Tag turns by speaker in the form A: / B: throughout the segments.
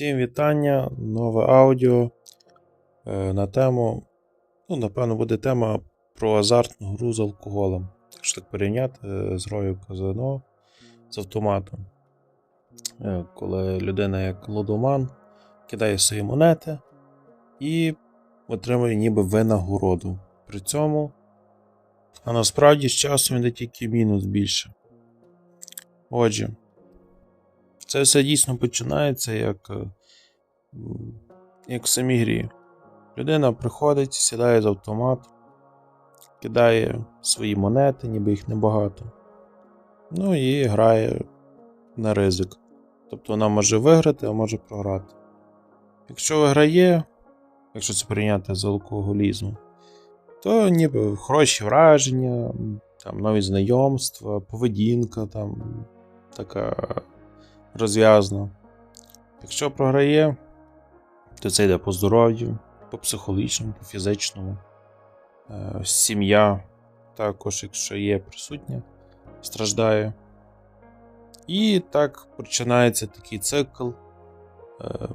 A: Всім вітання, нове аудіо е, на тему. Ну, напевно, буде тема про азартну гру з алкоголем. Якщо так порівняти е, з грою казино з автоматом. Е, Коли людина як лудоман кидає свої монети і отримує ніби винагороду. При цьому, а насправді з часом йде тільки мінус більше. Отже, це все дійсно починається як, е, як в самій грі. Людина приходить, сідає з автомат, кидає свої монети, ніби їх небагато. Ну і грає на ризик. Тобто вона може виграти, а може програти. Якщо виграє, якщо це прийняти з алкоголізму, то ніби хороші враження, там, нові знайомства, поведінка там така розв'язана. Якщо програє, то це йде по здоров'ю, по психологічному, по фізичному. Е, Сім'я також, якщо є присутня, страждає. І так починається такий цикл е,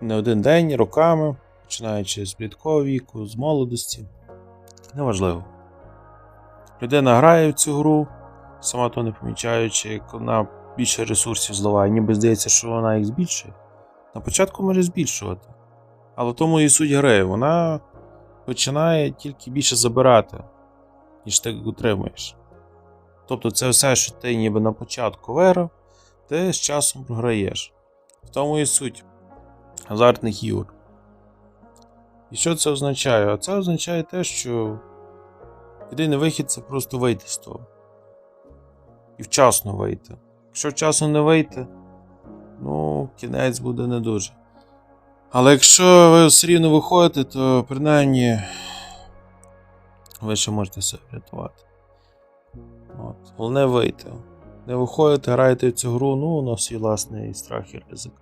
A: не один день, роками, починаючи з пліткового віку, з молодості. Неважливо. Людина грає в цю гру, сама то не помічаючи, як вона більше ресурсів зливає, ніби здається, що вона їх збільшує. На початку може збільшувати. Але в тому і суть гри, вона починає тільки більше забирати, ніж ти утримуєш. Тобто це все, що ти ніби на початку виграв, ти з часом програєш. В тому і суть азартних ігор. І що це означає? А це означає те, що єдиний вихід це просто вийти з того. І вчасно вийти. Якщо вчасно не вийти, ну, кінець буде не дуже. Але якщо ви все рівно виходите, то принаймні ви ще можете себе врятувати. От. Головне вийти. Не виходите, граєте в цю гру, ну, у нас є власний страх і ризик.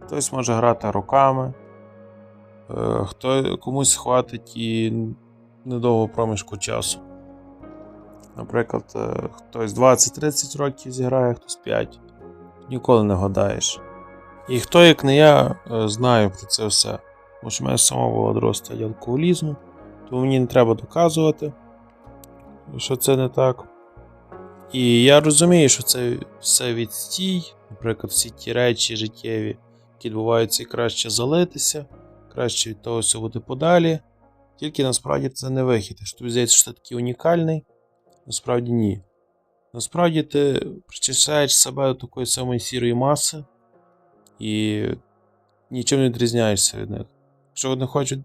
A: Хтось може грати роками, е, хто, комусь хватить і недовго проміжку часу. Наприклад, е, хтось 20-30 років зіграє, хтось 5. Ніколи не гадаєш. І хто, як не я, е, знає про це все. Тому що в мене самого була доросла алкоголізму, тому мені не треба доказувати, що це не так. І я розумію, що це все відстій, наприклад, всі ті речі життєві, які відбуваються, і краще залитися, краще від того всього бути подалі. Тільки насправді це не вихід. Що тобі здається, що ти такий унікальний, насправді ні. Насправді ти причисляєш себе до такої самої сірої маси і нічим не відрізняєшся від них. Якщо вони хочуть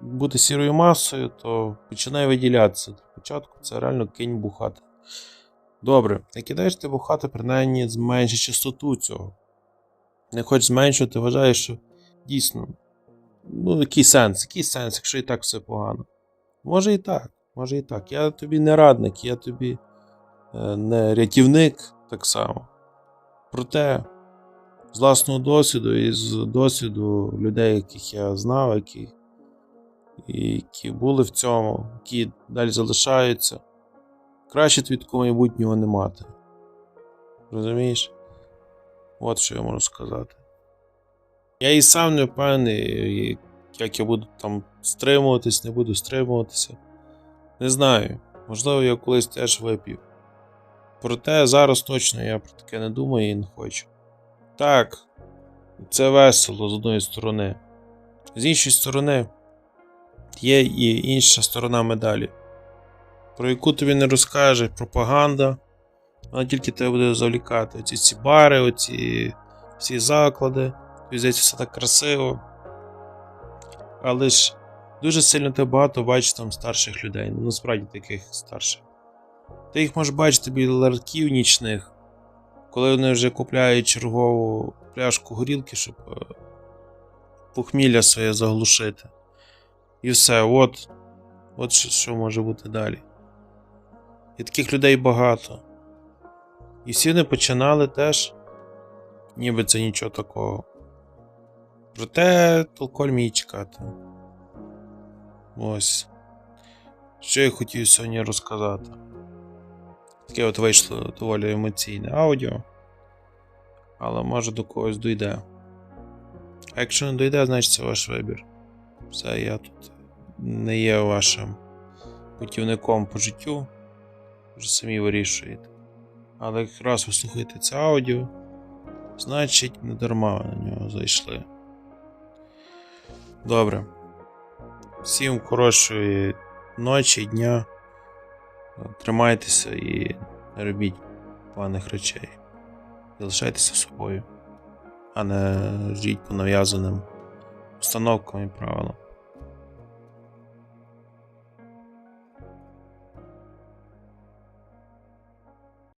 A: бути сірою масою, то починай виділятися. Для початку це реально кинь бухати. Добре, не кидаєш ти бухати, принаймні зменши частоту цього. Не хочеш зменшувати, вважаєш, що дійсно. Ну, який сенс? Який сенс, якщо і так все погано? Може і так, може і так. Я тобі не радник, я тобі е, не рятівник так само. Проте, з власного досвіду і з досвіду людей, яких я знав, які, які були в цьому, які далі залишаються, краще тобі такого майбутнього не мати. Розумієш? От що я можу сказати. Я і сам не впевнений, як я буду там стримуватись, не буду стримуватися. Не знаю. Можливо, я колись теж вип'ю. Проте зараз точно я про таке не думаю і не хочу. Так, це весело з одної сторони. З іншої сторони, є і інша сторона медалі, про яку тобі не розкаже пропаганда. Вона тільки тебе буде завлікати. Оці ці бари, оці всі заклади. Тобі здається, все так красиво. Але ж дуже сильно ти багато бачиш там старших людей. Ну насправді таких старших. Ти їх можеш бачити біля ларків нічних, коли вони вже купляють чергову пляшку горілки, щоб е, похмілля своє заглушити. І все, от, от що, може бути далі. І таких людей багато. І всі вони починали теж, ніби це нічого такого. Проте толколь мій чекати. Ось. Що я хотів сьогодні розказати. Таке от вийшло доволі емоційне аудіо, але може до когось дойде. А якщо не дойде, значить це ваш вибір. Все, я тут не є вашим путівником по життю. Вже самі вирішуєте. Але якраз ви слухаєте це аудіо, значить, не дарма на нього зайшли. Добре. Всім хорошої ночі, дня. Тримайтеся і не робіть поганих речей. Залишайтеся собою, а не жіть по нав'язаним установкам і правилам.